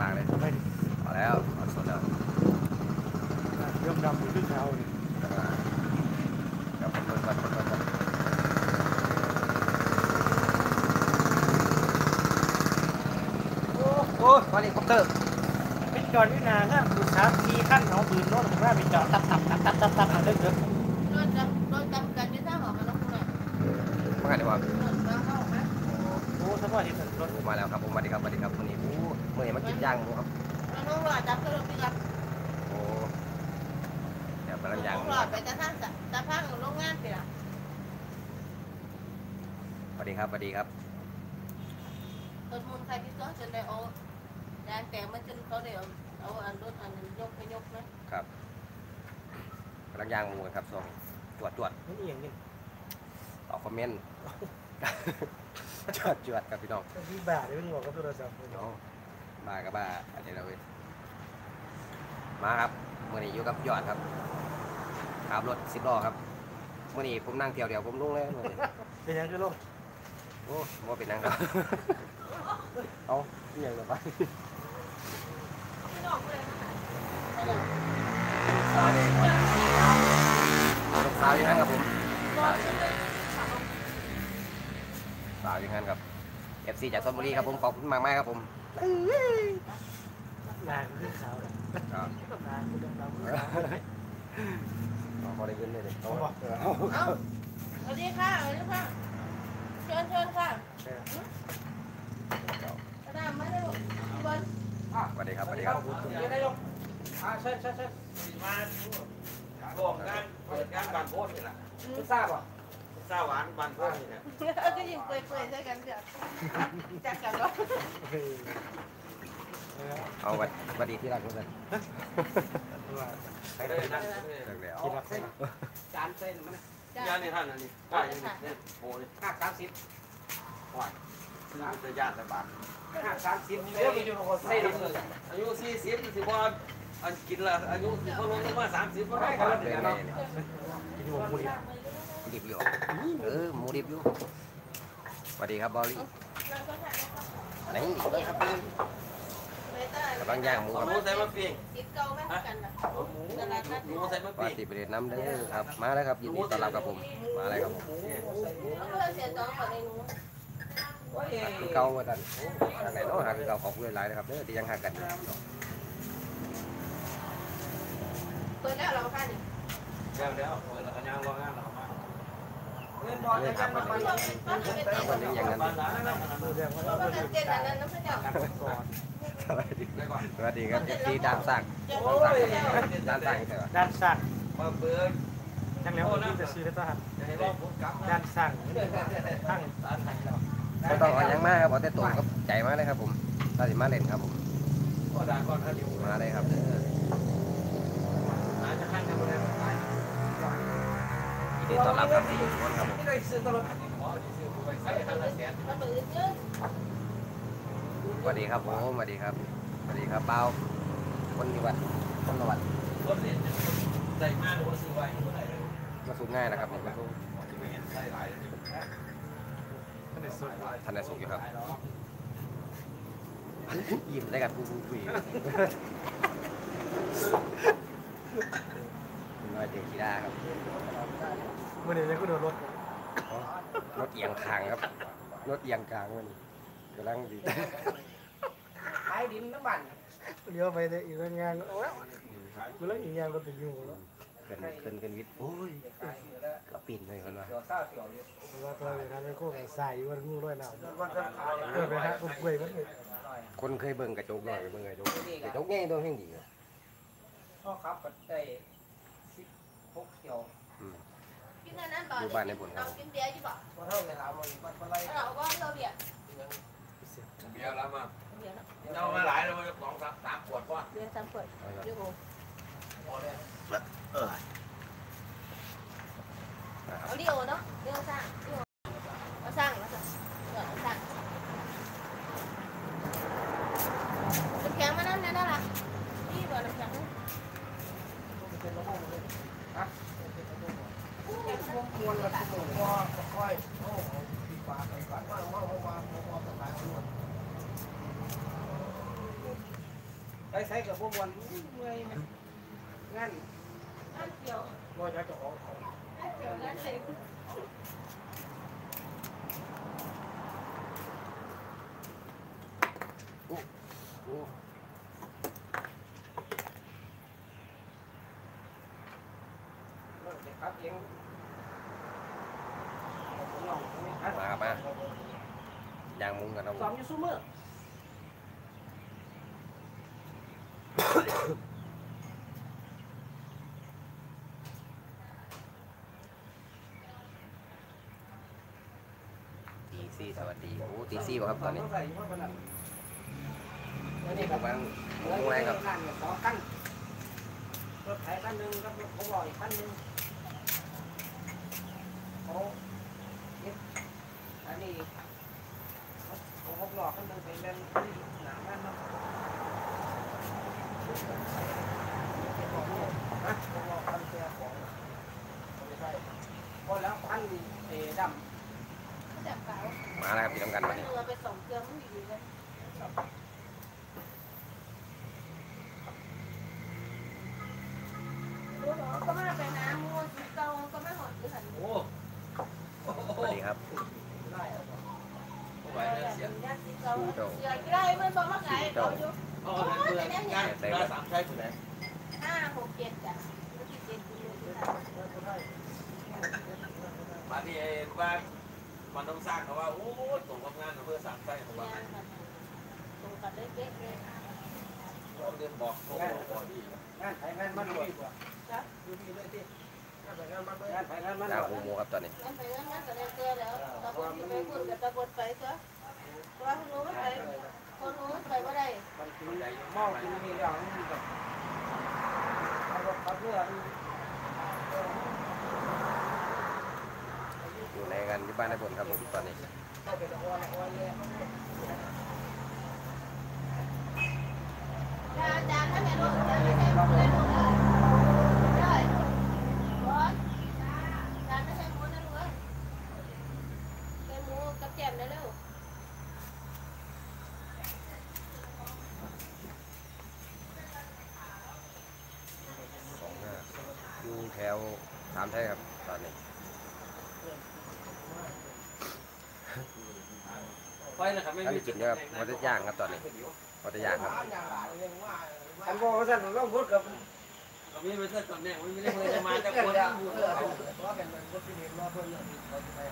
ปากเลยทำไมดิเอาแล้วเอาสดแล้วเริ่มดำขึ้นเท้าเลยอ่าเดี๋ยวผมเปิดก่อนเปิดก่อนเปิดก่อนโอ้โอ้เฮลิคอปเตอร์เป็นจอดวินาห้ามดูสามทีขั้นเอาปืนโน้ตผมว่าเป็นจอดตับตับตับตับตับตับเลิกเลิกรถจำรถจำกันที่ท่าหอมาแล้วคุณอะมากันดีกว่ารถมาเข้าไหมโอ้สมมติเห็นรถโอ้มาแล้วครับผมสวัสดีครับสวัสดีครับวันนี้โอ้เมื่อนี้มากินย่างหมูครับแล้วน้องหลอดจับก็รถพี่รับโอ้เดี๋ยวกำลังย่างน้องหมูหลอคดรับไปจะท่าจะพังโรงงานไปละสวัสดีครับสวัสดีครับรถมุนใครที่ซ้อจนได้เอายางแต่มาจนเขาเดี๋ยวเอาอันรถอันยกไปยกนะครับกำลังย่างหมูกันครับส่งตรวจตรวจนี่เอียงนี่ตอบคอมเมนต์จวดจวดครับพี่น้องที่บ่าเดี๋ยวมึงบอกกับโทรศัพท์น้อง มากับบ้าอันนี้เราเว้ยมาครับมื่อนี้อยู่กับยอดครับขับรถสิบล้อครับมื่อนี้ผมนั่งเที่ยวเดียวผมลุงเลยมื้อนี้เป็นยังคือลงโอ้ว่าเป็นนั่งครับ เอาเอียงเลยไปสาวเลยลูกสาวอยู่นั่นครับผมสาวอยู่นั่นครับ FC จากชลบุรีครับผมขอบคุณมากมากๆครับผม นางขึ้นขาวเลยครับนางขึ้นดำเอาพอได้เงินเลยเลยเอาเอาบ่เอาเอาสวัสดีค่ะสวัสดีค่ะเชิญเชิญค่ะกระดามไมาได้ลูกบนสวัสดีครับสวัสดีครับยังได้ลงอ่าใช่ใช่ใช่มาร่วมงานเปิดงานบานโพสนี่แหละคุณทราบป่ะ คุณทราบหวานบานโพสนี่แหละก็ยิงเปื่อยๆใช่กันเถอะจักกันวะเอาสวัสสวัสดีที่รักทุกท่านไปเลยนั่นเลิกแล้วคิดรักจานเส้นมันจ้ะยานนี่ท่านอันนี้ป้ายนี่เนี่ยโอ้ยห้าสามสิบหวานคือจะยานแต่บาทห้าสามสิบนี่เลยอายุสี่สิบสิบวันอันกินละอายุสิบวันลงมาสามสิบก็ได้กันเป็นแล้วไงเนี่ยเนี่ยกินหัวมูดิ ดิบอยู่เออหมูดิบอยู่สวัสดีครับบอลลี่เราก็ถ่ายนะครับนี่เบิ่งครับกำลังย่างหมูหครับมูใส่มะเฟียงติดเก่าไหมกันนะหมูหมูใส่มะว่าเฟียงติดไปเรียนน้ำเด้อครับ มาแล้วครับยินดีต้อนรับครับผม มาเลยครับผมเอาเพื่อเสียจองก่อนในนู้นคือเก่าว่าท่านทางไหนเนาะหาคือเก่าขอบคุณหลายๆนะครับเด้อที่ยังหากันอยู่เปิดแล้วเราก็หนึ่งเดี๋ยวเดี๋ยวเปิดแล้วก็ย่างรองานเรามาเลยครับวันนี้วันนี้ยัง สวัสดีสวัสดีครับที่ดามสร้างดดามสร้างดามสร้างใช่ปะด้านสั่งมาเปิดยังแล้วที่จะซื้อได้ตัวหันจะให้รอบผมกลับด้านสั่งทั้งไม่ต้องเอายังมากครับเอาแต่ตัวก็ใจมากเลยครับผมถ้าสิมาเล่นครับผมก็ด่าก่อนถ้าอยู่มาเลยครับ ดีต้อนรับครับทุกคนครับผมไม่ได้ซื้อตลอดขอซื้อไปใส่ทางละแสนมันเปิดเยอะสวัสดีครับผมสวัสดีครับสวัสดีครับเป้าคนที่วัดคนละวัดรถเนี่ยใจมากหว่าซื้อไว้เมื่อไหร่เลยมาสูงง่ายนะครับผมท่านในสุดท่ายสุขอยู่ครับยิ้มได้กันคุยคุยคุณน้อยเด็กกีฬาครับ มื่อนี้เนี่ยก็โดนรถรถเอียงคางครับ รถเอียงกลางมันกำลังดีขายดินน้ำมันเลี้ยวไปแต่อีกงานโอ้ยกูแล้วอีกงานก็เป็นอยู่แล้วเกินเกินเกินวิทย์โอ้ยก็ปิ่นเลยคนว่าเดี๋ยวเศร้าเสียวเลยว่าตัวไปทำให้โค้งใส่วันงูร้อยหนาวเออไปฮะกูป่วยมันเลยคนเคยเบิ่งกระจกหน่อยเบิ่งกระจกกระจกใหญ่ตัวแห่งดีอะพ่อครับก็ได้สิบหกเที่ยว อืมกินอันนั้นบ่เรากินเบียร์จีบ่พอเท่าเวลามันมันอะไรเราก็เราเบียร์เบียร์แล้วมาเบียร์เอามาหลายแล้วมันสองสามสามขวดว่าเบียร์สามขวดเอาละเยอะโอ้พอเลยเอาดิโอเนาะดิโอสร้างดิโอเอาสร้างแล้วก็เอาสร้างน้ำแข็งมานั่นนั่นล่ะนี่บ่น้ำแข็ง มวนละตัวก็ค่อยโอ้ปีปากไปก่อนว่าว่าว่าว่าว่าว่า ใส่ กับพวกวันเมื่อยไหมงานอันเกี่ยวบ่จะจะของเขาอันเกี่ยวนั่นเลยโอ้ครับเองมาครับมาย่างมุ้งกันนะสองอยู่ซุมื้อ ตีซี่สวัสดีโอ้ตีซี่ป่ะครับตอนนี้ใส่อยู่ว่าปานนั้นวันนี้ผมกำลังมุ้งอะไรครับสองคันรถไถคันหนึงกับรถของลอยคันหนึงโอ้นี่อันนี้ของหกล้อคันหนึงเป็นแบน ม่ใช่พอแล้วคันเอดำจับเปล่ามาแล้วครับพี่น้ำกันมัวันนนี้เรือไปสองเครื่องมันอยู่เลยรู้หรอก็มาไปน้ำมัวสีเก่าก็ไม่หดหรือหัน โอ้ สวัสดีครับ ได้อะ ไหวเลยเสีย ยาสีเก่าเสือกี่ได้มันบอกว่าไงเขาอยู่ อ๋อเพื่อนงานได้สามใช่ถูกไหม ห้าหกเจ็ดจ้ะแล้วที่เจ็ดอยู่ที่ไหน มาที่ไอ้ว่ามันต้องสร้างเขาว่าโอ้ตรงกับงานเพื่อสามใช่ของ เนี่ บ้าย น ค่ะตรงกันได้เป๊ะเลย เราเรียนบอกโอ้โหดี งานไถงานมันดีกว่าอยู่ดีเลยที่งานไถงานมันงานไถงานมัน ย่างหมูครับตอนนี้ งั้นไปงั้นงั้นก็ได้เจอแล้วตะบนที่ไปพูดกับตะบนไปก็ตัวคนรู้ไม่ไปคนรู้ไปว่าได้ มันกิน เมากินมีอย่างนี้แบบเอาเอาเพื่อนอยู่ในกันที่บ้านในบนครับผมตอนนี้เอาไปตะวันตะวันเลยอาจารย์ถ้าแม่รู้จะไม่ได้พูดเลยลูกได้บอสอาจารย์ถ้าแม่รู้นะลูกเอ้ยแม่รู้กับแจ่มได้เร็ว สองห้าอยู่แถว สามไทยครับตอนนี้ไปนะครับไม่ท่านมีกินเยอะครับเขาจะย่างครับตอนนี้เขาจะย่างครับอันบอกว่าสั่นต้องพูดกับก็มีไม่ใช่ตำแหน่งไม่ได้เลยมาจากเกิคดนแล้วอยู่เออว่าเป็นมันก็เป็นว่าเพื่อน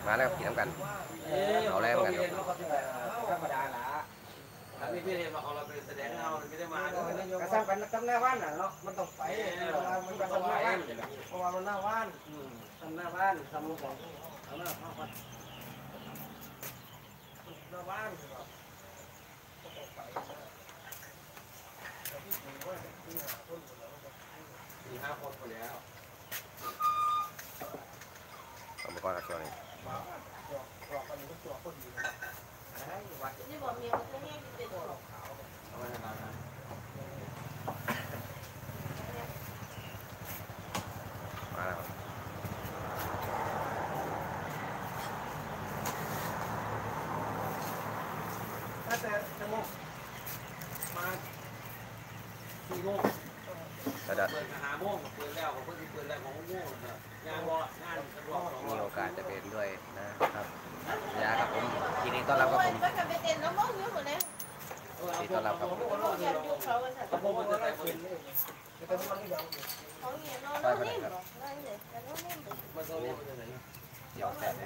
มาแล้วครับกินน้ำกันเอ๊ะเอาแล้วกันครับ ธรรมดาละถ้าไม่ได้มาเอาเราไปแสดงเราไม่ได้มาก็สร้างเป็นตำแหน่งว่านน่ะเนาะมันต้องไปมันก็ตำแหน่งว่านเพราะว่ามันหน้าว่านตำแหน่งว่านทำมุกของหน้าว่านหน้าว่านมีห้าคนคนแล้วอุปกรณ์ครับช่วงนี้นี่บอกเมียมันจะแง่กินเป็ดหร แต่มันไม่ยอม เขาเนี่ย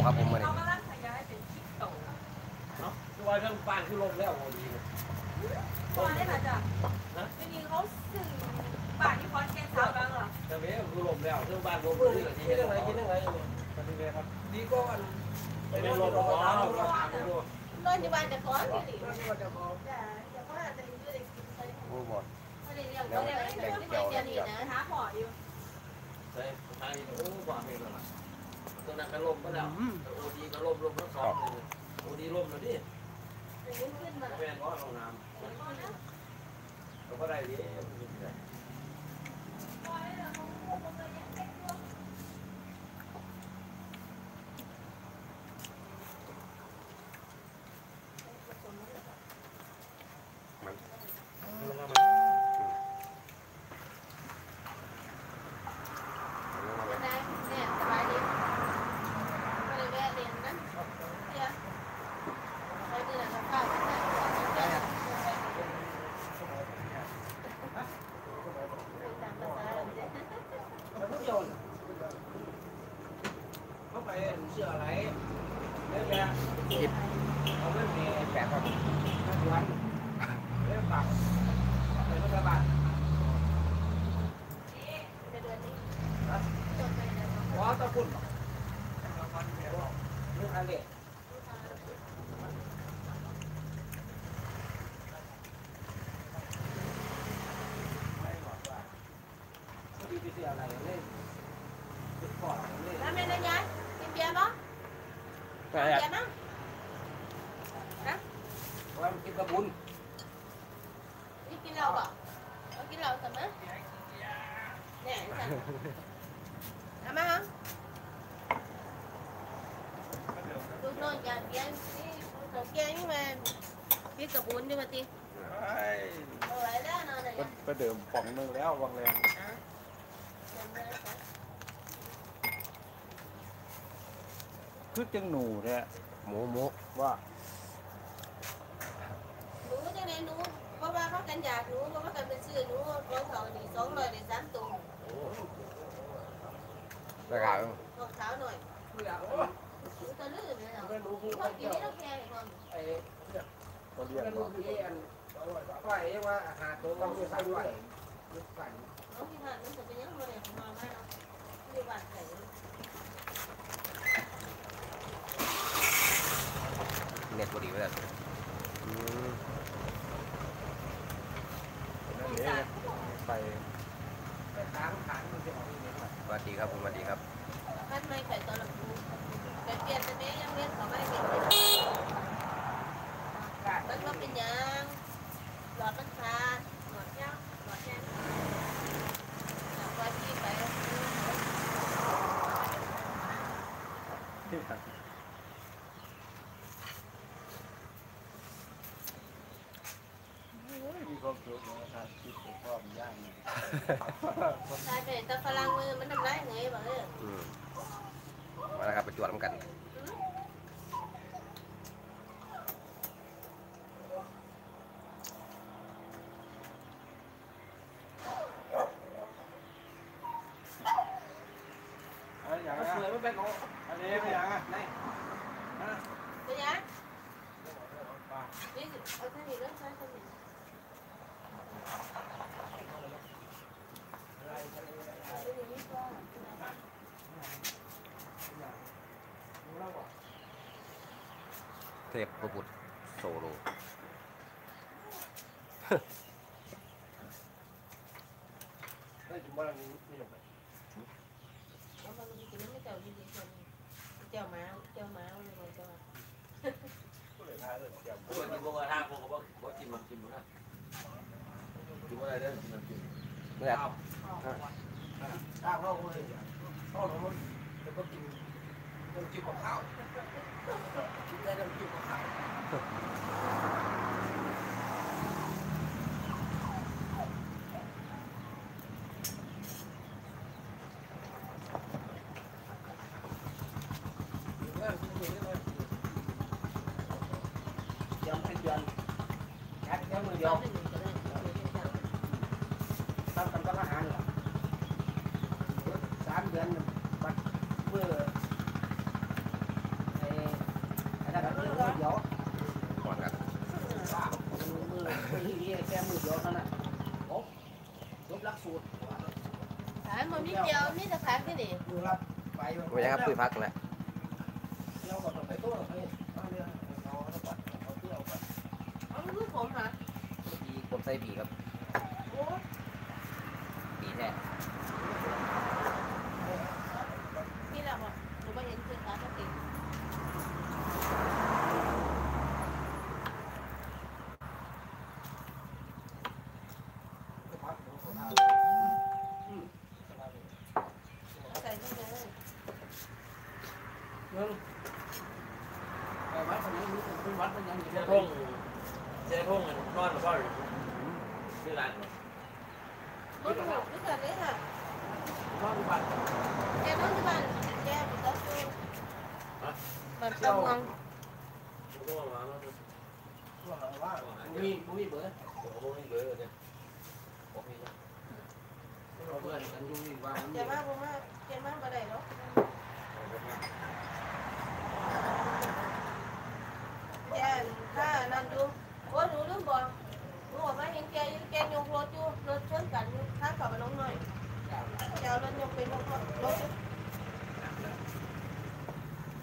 หมูครับผมมาเนี่ เขากำลังขยายเป็นคลิปโต เนาะตัวเรื่องบ้านคือลมแล้วโอ้ดีนะ ตอนนี้ค่ะจ้ะไม่มีเขาสื่อป่าที่คอนแกนสาวบ้างเหรอ แต่เว้ยคือลมแล้วเรื่องบ้านลม เมื่อ นี่ นี้ ที่ กิน เห็น ยังไง ไหม กินยังไงเนี่ย ปฏิเวครับ ดีก็อัน ไปเรื่องลมร้อนเราถามดู นอนอยู่บ้านจะก้อนอยู่ดิ นั่นก็จะพอ จ้ะอย่าเขาอาจจะอยู่ได้กินไป โอ้บอด ไม่ได้เลี้ยงเขาเลี้ยงไม่ได้เลี้ยงนี่นะหาหมออยู่ ใช่ทางโอ้ความเองละตัวนั้นก็ลมก็แล้วโอ้ดีก็ลมลมทั้งสองเลยโอ้ดีลมแล้วนี่ ขึ้นขึ้นมา แม่นว่าลงน้ำก็ได้ดี ได้เนี่ยสบายดีไม่ได้แวะเรียนนะเดี๋ยวไปเดือนละข้าวตามภาษาเราเด็ก มันผู้โยนเขาไปเสื้ออะไรแล้วแกเอาเรื่องนี้แปะครับนักวันเรื่องปากเป็นรัฐบาล จะเดือนนี้จบไปแล้ว ว้าตะ พุ่นเรื่องอะไรดีไปเสียอะไรเล่นก่อนเล่น แล้วแม่นายยายกินเบียร์ปะ ก็ เบี อยาก ยร์มั้ง ว่ามันกินกระบุน นี่กินเหล้าปะเอากินเหล้าใช่ไหมเนี่ยสั่งเอามาฮะลูกน้องอยากเบียร์นี่ลูกแกนี่มัน พี่กระบุนนี่มาตีเอาไรแล้วนอนอะไรอย่างไปเดิมป่องนึงแล้ววางแรงเงี้ยคือจังหนูแท้หมูหมูว่าหนูจะไหนหนูเพราะว่าเขากันอยากหนูเพราะว่ากันเป็นซื้อหนูของเขาดีสองร้อยได้สามตัวราคาของขาวหน่อยเพื่อโอ้หนูตัวลื่นเลยเนาะไม่รู้ผู้เขากินเกี่ยวไม่ต้องแพงอีกคนไอ้ ตัวเรียไม่นรู้พี่อันไฟว่าหาตัวต้องไปใส่ไฟใส่น้องที่ผ่านมันจะเป็นยังไงมาแม่เนาะอยู่บ้านไหนเน็ตพอดีเลยอืมนั่นเองไปไปตามขานมันจะออกยังไงสวัสดีครับผมสวัสดีครับ ดยังเอาไว้พี่ไปที่ขัดมีความสุขนะครับคิดถึงความย่างตายไปแต่ฝรั่งมือมันทำร้ายเหนื่อยบ่เอออืมมาแล้วครับประจวบน้ำกัน อะไรอย่าง มัน เงี้ สวย ย มันเป็นของ อันนี้ไม่อย่างอะ ไหน เป็นยังนี่ เอาท่านี้เรื่องใช้ท่านี้เทพประบุตรโซโลเฮ้ยผมว่าเราไม่ลงไปแล้วมันกินไม่เจ้าดีๆคนเจ้าม้าเจ้าม้าเลยเจ้า กูกินพวกกระทะพวกก็บอกว่ากินมันกินมันนะกินอะไรได้กินมันกินเมื่อข้าวถ้าเข้าเลยข้าแล้วมันแล้วก็กินน้ำจิ้มกับข้าวกินได้น้ำจิ้มกับข้าว ยังเป็นเดือนแค่แค่มือเดี เดี ย ยว วหนึ่งก็ได้เดี๋ยวจะจับ ทำกันกับอาหารเหรอสามเดือนบัดเมื่อไอ้ไอ้นั่นมือเดียว ก่อนครับ มือมือมือที่แค่มือเดียวเท่านั้นโอ้จบหลักสูตร มันนิดเดียวนี่จะขายที่นี่มือรับไปไม่ใช่ครับพืชพักแหละเที่ยวกับไปตัวไปเอาเรือเอาแล้วปัดเอาเที่ยวไปเอาลูกผมเหรอบีผมใส่บีครับโอ้บีแท้ นี่แหละบอกหนูไปเห็นคือร้านก็ติด พักของเขา ใส่นี่เลย หนึ่งไอ้วัดคนนี้เป็นวัดเป็นยังไง เจ้าพงเจ้าพงนอนหรือเปล่าชื่อร้าน รถหกนี่กันเลยค่ะ นอนวัด แกนอนที่บ้านแกไปตัดตัว มันตะมองก็มาแล้วว่ามีมีเบอร์โอ้โหนี่เบอร์เนี่ยโอเคเราเบอร์กันอยู่ว่าแกมากผมว่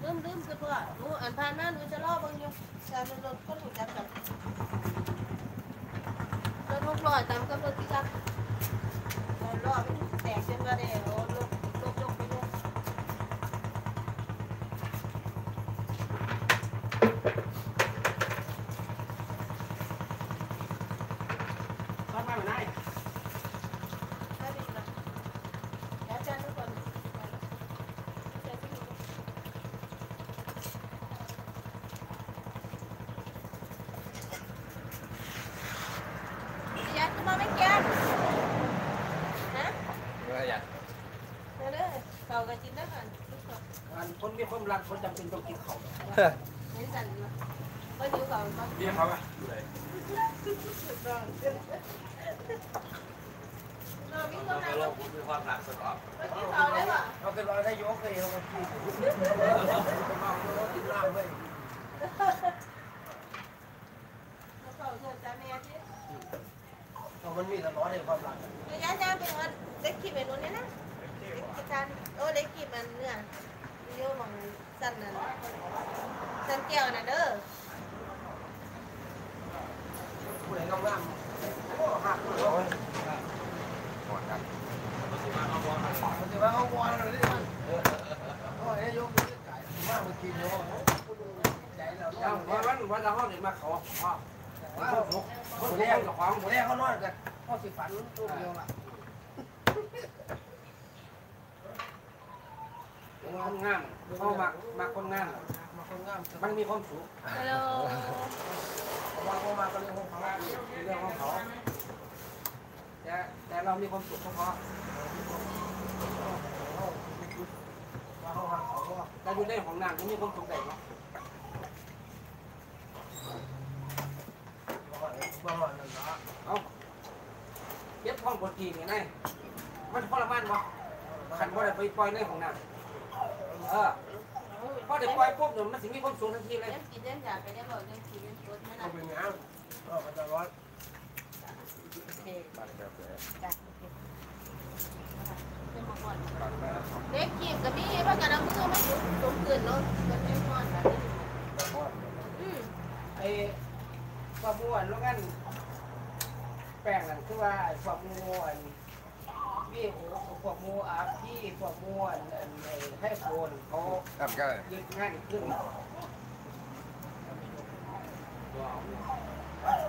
ลืมบอกหนูบอกว่าเห็นแกอยู่แกยกรถอยู่รถชนกันอยู่ถ้าขับไปน้องหน่อยแกเอารถยกไปรถรถลืมคือเพื่อหนูอ่านผ่านหน้าหนูจะรอบางอยู่แต่รถก็ถูกจับกันรถหกล้อตามกับรถที่จับรอบแตกจนว่าได้อ้รถรถยกไปยก ทำไมไม่ได้ ได้ดีนะแล้วจะทุกคนจะที่นี่อยากจะมาไม่แก่ฮะ เมื่ออยาก เดี๋ยวเด้อเก่ากันกินได้ก่อนทุกคน คนมีความรักคนจำเป็นต้องกินข้าวเห็นสั่นมาก็อยู่ก่อนมาเบี้ยเขาอะเราวิ่งเราเข้าไปมาลงมีความหลักสกอตเมื่อกี้เขาได้ป่ะเราเป็นรอยได้ยกเลยเราก็กินมาเรากินน้ำเลยเขาเกิดจากแม่ที่มันมีแต่ร้อนในความรักระยะยาวเป็นว่าเล็กขีดเป็นนู้นนี่นะเล็กขีดจานโอ้เล็กขีดมันเนื้อ เยอะมองสั้นนั่นสั้นแก้วน่ะเด้อผู้ใดงามๆโอ้หักเลยก่อนครับมันจะเอาบอลมันจะว่าเอาวอนเลยดิโอ้ยยกมือไก่มากมันกินเนาะใจเรายังวันวันวันเด็กมาขอพ่อว่าพ่อหพ่อมดเลี้แล้ยวงกับของหมดแล้วเขานอนกันพ่อสิฝันลูกเดียวล่ะ คนงามเข้ามามาคนงามมาคนงามมันมีความสุขฮัลโหลมาเข้ามาก็เรื่องของเขาเป็นเรื่องของเขาแต่แต่เรามีความสุขเฉพาะมาเข้าหาเขาก็แต่อยู่ในของนางก็มีความสุขได้เนาะประมาณนั้นนะเอาเย็บห้องปวดกีนี่ไงมันทรมานวะขันว่าได้ไปปล่อยในของนาง เออพอได้ปล่อยปุ๊บเนี่ยมันสิมีความสุขทันทีเลยเล่นกินเล่นอยากไปได้บอกเล่นกินเล่นรถไม่เขาได้เป็นงานก็มันจะร้อนโอเคบ้านแบบเลยจ้ะโอเคเป็นหมอนเล็กขีดกับพี่เพราะกันเอามือไม่ถูกสมเกินเนาะมันเป็นหมอนแบบนี้อืมว่าม่วนแล้วกันแป้งนั่นคือว่าไอ้พวกม่วนพี่โอ้ วกม่วนอาพี่พวกม่วนอันให้โคนเขาครับก็ยึดงานขึ้นเข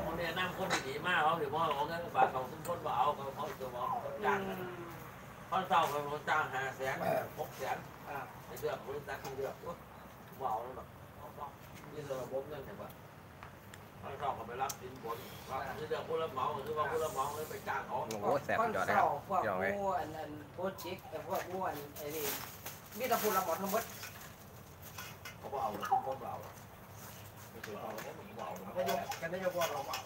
าเนี่ยนั่งคนดีมากเขาถือว่าเขาเงินบาทเขาซึ่งคนบ่เอาเขาเขาจะบอกเขาจ้างเขาเศร้าเขาจ้างหาแสนหกแสนไอ้เดือดบริษัทที่เดือดบ่าเอาแล้วแบบนี่เราบ่มเงินเห็นปะเขา เศร้าเขาไปรับสินบนว่าที่เดือดผู้รับเหมาคือว่าผู้รับเหมาเลยไปจ้างเขาโอ้โหแสบคนยอดเลยครับพวกยอดเลยม่วนอันโปรเจกต์แต่พวกม่วนไอ้นี่มีแต่พูดละหมดทั้งหมดเขาบ่เอาซึ่งคนบ่เอาไม่ใช่เขาเขาบ่เอานายกกันนายกว่าเราเปล่า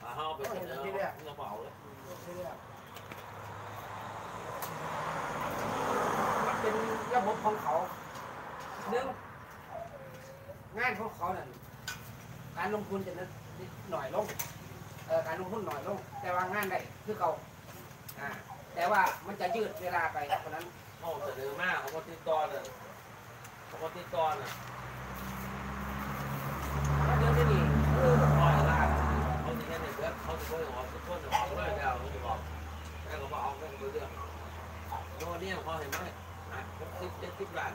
ถ้าเขาไปเสนอเขาบ่เอาเลยที่เนี่ยมันเป็นระบบของเขาหนึ่งงานของเขาเนั่น การลงทุนจะนิดหน่อยลงเอ่อการลงทุนหน่อยลง แต่ว่างานได้คือเขาอ่าแต่ว่ามันจะยืดเวลาไปเพราะนั้นเขาเสนอมาเขาก็ติดต่อเลยเขาก็ติดต่อเลยแล้วเดี๋ยวที่นี่เออร้อยล้านเขาจะแค่ในเดือนเขาจะช่วยออกทุกคนเขาเลยแล้วเขาจะบอกแต่เขาบอกเอาเงินไปเรื่องโน่นเนี่ยเขาเห็นไหมอะสิบเจ็ดสิบล้าน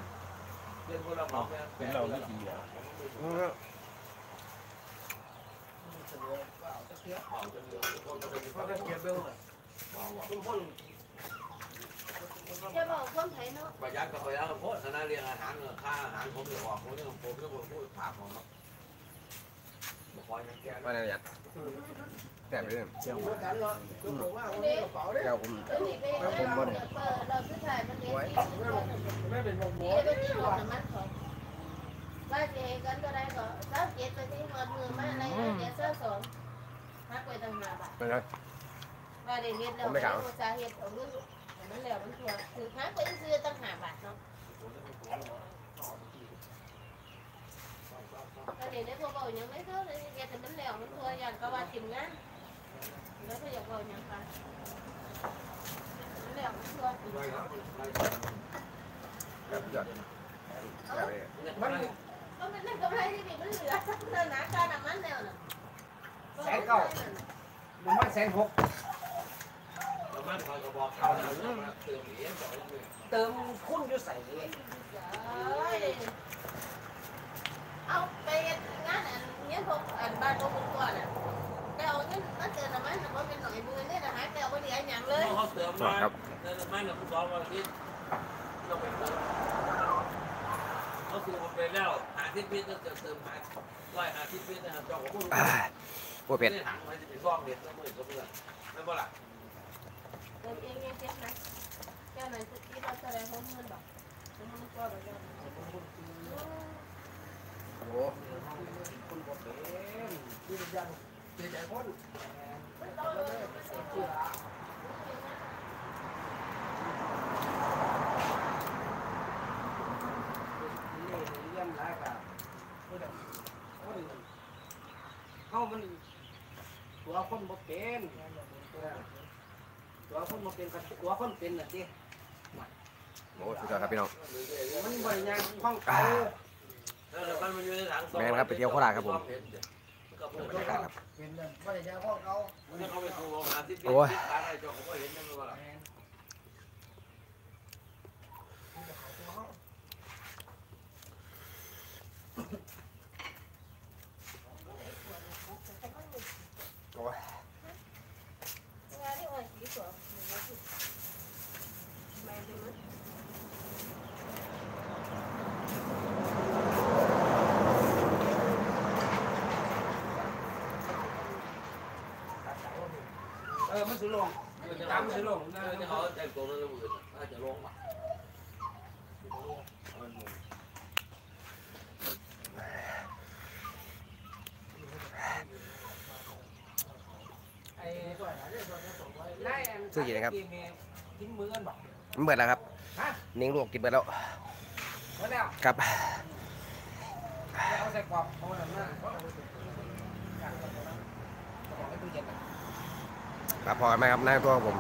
เดือนคนละบอกเป็นเราไม่ดีอะเสนอเปล่า จะเทียบเอาจนเดือนคนก็จะมีเพราะได้เกียร์เบลน่ะทุกคนแค่บอกความไทยเนาะประหยัดกับประหยัดกับโพสนาเรียนอาหารเงินค่าอาหารผมจะออกผมจะผมจะผมพูดถามผมครับบอกคอยยังแก้ว่าเนี่ยแสบไปเรื่อยเสียงเหมือนกันเนาะคือผมว่าคนกระเป๋าเนี่ยเจ้าผมเดี๋ยวนี้ไปเปิดเราคือถ่ายมันเด็กที่ไม่เป็นวงโบ นี่เป็นที่ของมันของว่าเจกันก็ได้ก็เจ้าเจ็ดไปที่หอดมือมาอะไรเจ็ดเสื้อสองฮักไปตั้งห้าบาทไม่ใช่ว่าได้เฮ็ดแล้วไม่ภาษาเฮ็ดเอาเงินมันแล้วมันทั่วถือฮักไปซื้อตั้งห้าบาทเนาะก็เดี๋ยวนี้พวกเรายังไม่เท่าเลยเฮ็ดแต่มันแล้วมันทั่วอย่างก็ว่าทีมงานแล้วก็อยากเอาอย่างกันมันแล้วมันทั่วค รับยอดแสบเลยมันก็มันนั่นก็ไม่ได้ที่มันเหลือสักเท่านั้นการน้ำมันแล้วน่ะมันมันแสนหกแล้วมันคอยก็บอกเขาเติมเหรียญจากเงินเติมคุณอยู่ใส่เลยเอาไปงานอันเนี้ยพวกอันบ้านพวกคุณก่อนอะแต่เอาเงินมาเติมน้ำมันแต่ว่าเป็นหน่อยมือเนี่ยนะฮะแต่เอาไปเหลืออย่างเลย เขาเติมมาเติมมาเนี่ยคุณสอนวันนี้เราไปเติม เขาคือผมไปแล้วหาที่พิษก็เติมหาร้อยหาที่พิษนะครับเจ้าของผู้พวกเป็ดถังมันจะเป็นซ่องเด็ดก็มือก็เพื่อนไม่บ่ล่ะเติมเองเองเจ็บนะแค่ไหนสักทีเราแสดงความเงินบอกมันก็แบบนี้โอ้โหคุณบอกเป็นยืนยันเสียใจคนมันต้องเลยมันเสียเชื่อนี่เยี่ยมร้ายกับคนเขามันตัวคนบ่เป็นตัวคนบ่เป็นกับตัวคนเป็นน่ะสิโอ้สุดยอดครับพี่น้องมันบริยังห้องเก่าแล้วมันอยู่ในถังแม่นครับไปเที่ยวโคราชครับผมก็บรเพื่อนรยากาศครับเป็นแบบไม่ได้แย่ข้อเขา มันเขาไปโทรหาที่พิษหาอะไรเจ้าของก็เห็นนั่นว่าล่ะ โอ้ย งานที่อ่อนสีสวยไม่ดูมั้ย เออมันสิลงตามมันสิลงนะที่เขาแต่งตัวนั่นเลยน่าจะลงมาไอ้นายกินมือกันบ่มันเบิดแล้วครับฮะนิ่งลูกกินเบิดแล้วหมดแล้วครับเอาใส่กรอบเอาหน่อยมา ครับพอกันไหมครับนายตัวผม